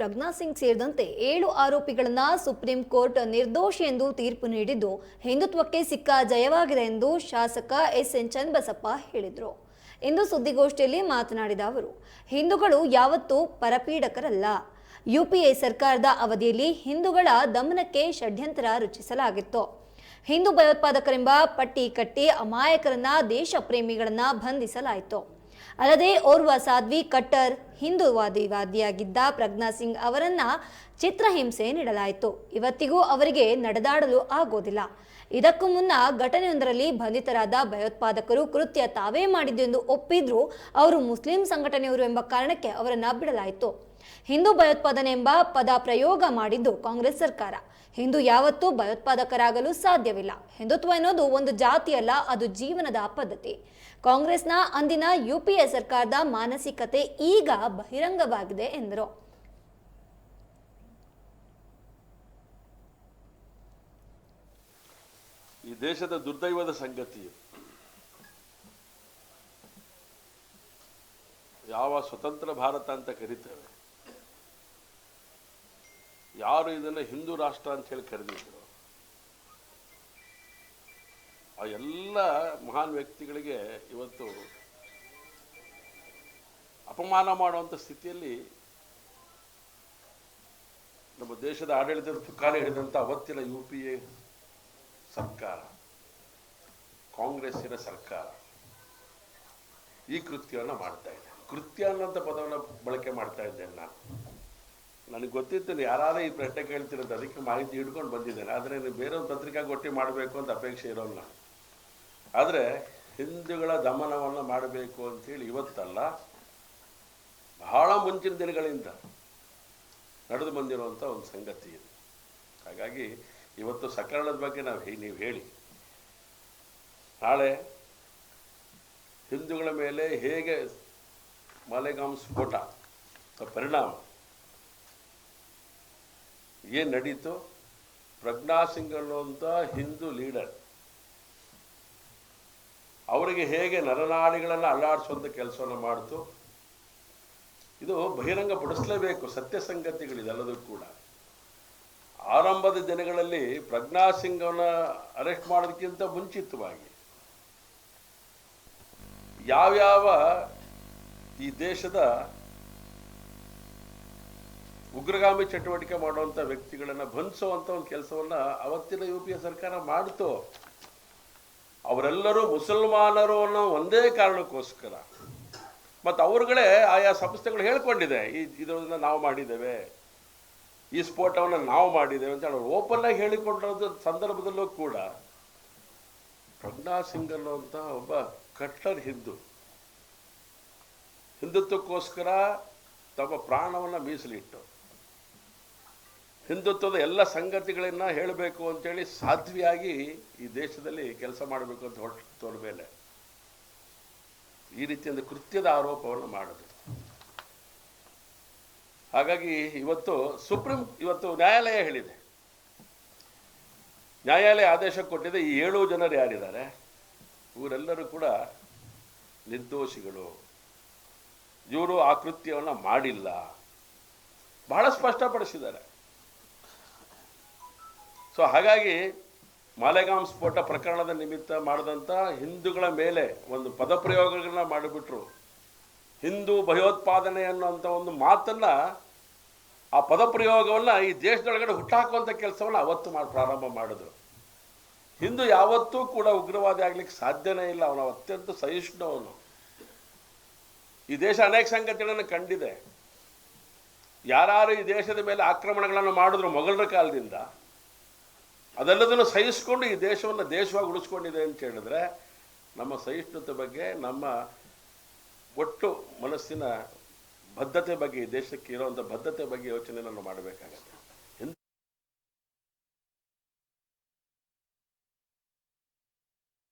ಪ್ರಜ್ಞಾ ಸಿಂಗ್ ಸೇರಿದಂತೆ ಏಳು ಆರೋಪಿಗಳನ್ನ supreme court ನಿರ್ದೋಷಿ ಎಂದು ತೀರ್ಪು ನೀಡಿದ್ದು ಹಿಂದುತ್ವಕ್ಕೆ ಸಿಕ್ಕ ಜಯವಾಗಿದೆ ಎಂದು ಶಾಸಕ ಎಸ್ ಎನ್ ಚನ್ನಬಸಪ್ಪ ಹೇಳಿದರು. ಇಂದು ಸುದ್ದಿಗೋಷ್ಠಿಯಲ್ಲಿ ಮಾತನಾಡಿದ ಅವರು, ಹಿಂದೂಗಳು ಯಾವತ್ತೂ ಪರಪೀಡಕರಲ್ಲ. ಯುಪಿಎ ಸರ್ಕಾರದ ಅವಧಿಯಲ್ಲಿ ಹಿಂದೂಗಳ ದಮನಕ್ಕೆ ಷಡ್ಯಂತರ ರಚಿಸಲಾಗಿತ್ತು. ಹಿಂದೂ ಭಯೋತ್ಪಾದಕರೆಂಬ ಪಟ್ಟಿ ಕಟ್ಟಿ ಅಮಾಯಕರನ್ನ ದೇಶ ಪ್ರೇಮಿಗಳನ್ನ ಬಂಧಿಸಲಾಯಿತು. ಅಲ್ಲದೆ ಓರ್ವ ಸಾಧ್ವಿ ಕಟ್ಟರ್ ಹಿಂದೂವಾದಿವಾದಿಯಾಗಿದ್ದ ಪ್ರಜ್ಞಾ ಸಿಂಗ್ ಅವರನ್ನ ಚಿತ್ರಹಿಂಸೆ ನೀಡಲಾಯಿತು. ಇವತ್ತಿಗೂ ಅವರಿಗೆ ನಡೆದಾಡಲು ಆಗೋದಿಲ್ಲ. ಇದಕ್ಕೂ ಮುನ್ನ ಘಟನೆಯೊಂದರಲ್ಲಿ ಬಂಧಿತರಾದ ಭಯೋತ್ಪಾದಕರು ಕೃತ್ಯ ತಾವೇ ಮಾಡಿದ್ದೆಂದು ಒಪ್ಪಿದ್ರು ಅವರು ಮುಸ್ಲಿಂ ಸಂಘಟನೆಯವರು ಎಂಬ ಕಾರಣಕ್ಕೆ ಅವರನ್ನ ಬಿಡಲಾಯಿತು. ಹಿಂದೂ ಭಯೋತ್ಪಾದನೆ ಎಂಬ ಪದ ಪ್ರಯೋಗ ಮಾಡಿದ್ದು ಕಾಂಗ್ರೆಸ್ ಸರ್ಕಾರ. ಹಿಂದೂ ಯಾವತ್ತೂ ಭಯೋತ್ಪಾದಕರಾಗಲು ಸಾಧ್ಯವಿಲ್ಲ. ಹಿಂದುತ್ವ ಎನ್ನುವುದು ಒಂದು ಜಾತಿಯಲ್ಲ ಅದು ಜೀವನದ ಪದ್ಧತಿ. ಕಾಂಗ್ರೆಸ್ನ ಅಂದಿನ ಯುಪಿಎ ಸರ್ಕಾರದ ಮಾನಸಿಕತೆ ಈಗ ಬಹಿರಂಗವಾಗಿದೆ ಎಂದರು. ಈ ದೇಶದ ದುರ್ದೈವದ ಸಂಗತಿ. ಯಾವ ಸ್ವತಂತ್ರ ಭಾರತ ಅಂತ ಕರಿತೇವೆ. ಯಾರು ಇದನ್ನ ಹಿಂದೂ ರಾಷ್ಟ್ರ ಅಂತ ಹೇಳಿ ಕರೆದಿದ್ರು? ಆ ಎಲ್ಲ ಮಹಾನ್ ವ್ಯಕ್ತಿಗಳಿಗೆ ಇವತ್ತು ಅಪಮಾನ ಮಾಡುವಂಥ ಸ್ಥಿತಿಯಲ್ಲಿ ನಮ್ಮ ದೇಶದ ಆಡಳಿತದ ಕಾಲ ಹಿಡಿದಂಥ ಅವತ್ತಿನ ಯು ಪಿ ಎ ಸರ್ಕಾರ, ಕಾಂಗ್ರೆಸ್ಸಿನ ಸರ್ಕಾರ ಈ ಕೃತ್ಯವನ್ನು ಮಾಡ್ತಾ ಇದೆ. ಕೃತ್ಯ ಅನ್ನೋಂಥ ಪದವನ್ನು ಬಳಕೆ ಮಾಡ್ತಾ ಇದ್ದೇನೆ ನಾನು. ನನಗೆ ಗೊತ್ತಿತ್ತು ಯಾರಾದ್ರೂ ಯಾರು ಈ ಪ್ರಶ್ನೆ ಕೇಳ್ತಿರೋದು, ಅದಕ್ಕೆ ಮಾಹಿತಿ ಹಿಡ್ಕೊಂಡು ಬಂದಿದ್ದೇನೆ. ಆದರೆ ನೀವು ಬೇರೆ ಒಂದು ಪತ್ರಿಕಾಗೋಷ್ಠಿ ಮಾಡಬೇಕು ಅಂತ ಅಪೇಕ್ಷೆ ಇರೋಲ್ಲ. ಆದರೆ ಹಿಂದೂಗಳ ದಮನವನ್ನು ಮಾಡಬೇಕು ಅಂತೇಳಿ ಇವತ್ತಲ್ಲ, ಬಹಳ ಮುಂಚಿನ ದಿನಗಳಿಂದ ನಡೆದು ಬಂದಿರುವಂಥ ಒಂದು ಸಂಗತಿ ಇದೆ. ಹಾಗಾಗಿ ಇವತ್ತು ಸಕರಣದ ಬಗ್ಗೆ ನಾವು ನೀವು ಹೇಳಿ. ನಾಳೆ ಹಿಂದೂಗಳ ಮೇಲೆ ಹೇಗೆ ಮಾಲೆಗಾಂ ಸ್ಫೋಟ ಪರಿಣಾಮ ಏನು ನಡೀತು? ಪ್ರಜ್ಞಾ ಸಿಂಗ್ ಅನ್ನುವಂಥ ಹಿಂದೂ ಲೀಡರ್. ಅವರಿಗೆ ಹೇಗೆ ನರನಾಡಿಗಳನ್ನು ಅಲ್ಲಾಡಿಸುವಂಥ ಕೆಲಸವನ್ನು ಮಾಡಿತು? ಇದು ಬಹಿರಂಗ ಪಡಿಸಲೇಬೇಕು, ಸತ್ಯ ಸಂಗತಿಗಳಿದೆಲ್ಲದೂ ಕೂಡ. ಆರಂಭದ ದಿನಗಳಲ್ಲಿ ಪ್ರಜ್ಞಾ ಸಿಂಗ್ ಅವನ ಅರೆಸ್ಟ್ ಮಾಡೋದಕ್ಕಿಂತ ಮುಂಚಿತವಾಗಿ ಯಾವ್ಯಾವ ಈ ದೇಶದ ಉಗ್ರಗಾಮಿ ಚಟುವಟಿಕೆ ಮಾಡುವಂಥ ವ್ಯಕ್ತಿಗಳನ್ನು ಬಂಧಿಸುವಂಥ ಒಂದು ಕೆಲಸವನ್ನು ಅವತ್ತಿನ ಯು ಪಿ ಎ ಸರ್ಕಾರ ಮಾಡಿತು. ಅವರೆಲ್ಲರೂ ಮುಸಲ್ಮಾನರು ಅನ್ನೋ ಒಂದೇ ಕಾರಣಕ್ಕೋಸ್ಕರ. ಮತ್ತು ಅವರುಗಳೇ ಆಯಾ ಸಂಸ್ಥೆಗಳು ಹೇಳ್ಕೊಂಡಿದೆ, ಈ ಇದನ್ನು ನಾವು ಮಾಡಿದ್ದೇವೆ, ಈ ಸ್ಫೋಟವನ್ನು ನಾವು ಮಾಡಿದ್ದೇವೆ ಅಂತ ಹೇಳಿ ಓಪನ್ ಆಗಿ ಹೇಳಿಕೊಂಡಿರೋದ್ರ ಸಂದರ್ಭದಲ್ಲೂ ಕೂಡ ಪ್ರಜ್ಞಾ ಸಿಂಗ್ ಅನ್ನುವಂಥ ಒಬ್ಬ ಕಟ್ಟರ್ ಹಿಂದೂ. ಹಿಂದುತ್ವಕ್ಕೋಸ್ಕರ ತಮ್ಮ ಪ್ರಾಣವನ್ನು ಮೀಸಲಿಟ್ಟು. ಹಿಂದುತ್ವದ ಎಲ್ಲ ಸಂಗತಿಗಳನ್ನು ಹೇಳಬೇಕು ಅಂತೇಳಿ ಸಾಧ್ವಿಯಾಗಿ ಈ ದೇಶದಲ್ಲಿ ಕೆಲಸ ಮಾಡಬೇಕು ಅಂತ ಹೊರಟೋರ ಮೇಲೆ ಈ ರೀತಿಯಿಂದ ಕೃತ್ಯದ ಆರೋಪವನ್ನು ಮಾಡಿದ್ರು. ಹಾಗಾಗಿ ಇವತ್ತು ಸುಪ್ರೀಂ, ಇವತ್ತು ನ್ಯಾಯಾಲಯ ಹೇಳಿದೆ. ನ್ಯಾಯಾಲಯ ಆದೇಶ ಕೊಟ್ಟಿದೆ, ಈ ಏಳು ಜನರು ಯಾರಿದ್ದಾರೆ? ಇವರೆಲ್ಲರೂ ಕೂಡ ನಿರ್ದೋಷಿಗಳು. ಇವರು ಆ ಕೃತ್ಯವನ್ನು ಮಾಡಿಲ್ಲ. ಬಹಳ ಸ್ಪಷ್ಟಪಡಿಸಿದ್ದಾರೆ. ಸೊ ಹಾಗಾಗಿ ಮಾಲೆಗಾಂ ಸ್ಫೋಟ ಪ್ರಕರಣದ ನಿಮಿತ್ತ ಮಾಡಿದಂಥ ಹಿಂದೂಗಳ ಮೇಲೆ ಒಂದು ಪದಪ್ರಯೋಗಗಳನ್ನ ಮಾಡಿಬಿಟ್ರು. ಹಿಂದೂ ಭಯೋತ್ಪಾದನೆ ಅನ್ನುವಂಥ ಒಂದು ಮಾತನ್ನ ಆ ಪದಪ್ರಯೋಗವನ್ನು ಈ ದೇಶದೊಳಗಡೆ ಹುಟ್ಟಾಕುವಂಥ ಕೆಲಸವನ್ನು ಅವತ್ತು ಮಾಡಿ ಪ್ರಾರಂಭ ಮಾಡಿದ್ರು. ಹಿಂದೂ ಯಾವತ್ತೂ ಕೂಡ ಉಗ್ರವಾದಿ ಆಗ್ಲಿಕ್ಕೆ ಸಾಧ್ಯನೇ ಇಲ್ಲ. ಅವನು ಅತ್ಯಂತ ಸಹಿಷ್ಣು ಅವನು. ಈ ದೇಶ ಅನೇಕ ಸಂಗತಿಗಳನ್ನು ಕಂಡಿದೆ. ಯಾರು ಈ ದೇಶದ ಮೇಲೆ ಆಕ್ರಮಣಗಳನ್ನು ಮಾಡಿದ್ರು ಮೊಘಲರ ಕಾಲದಿಂದ ಅದೆಲ್ಲದನ್ನು ಸಹಿಸಿಕೊಂಡು ಈ ದೇಶವನ್ನು ದೇಶವಾಗಿ ಉಳಿಸ್ಕೊಂಡಿದೆ ಅಂತ ಹೇಳಿದ್ರೆ ನಮ್ಮ ಸಹಿಷ್ಣುತೆ ಬಗ್ಗೆ, ನಮ್ಮ ಒಟ್ಟು ಮನಸ್ಸಿನ ಬದ್ಧತೆ ಬಗ್ಗೆ, ಈ ದೇಶಕ್ಕೆ ಇರೋವಂಥ ಬದ್ಧತೆ ಬಗ್ಗೆ ಯೋಚನೆ ನಾನು ಮಾಡಬೇಕಾಗತ್ತೆ.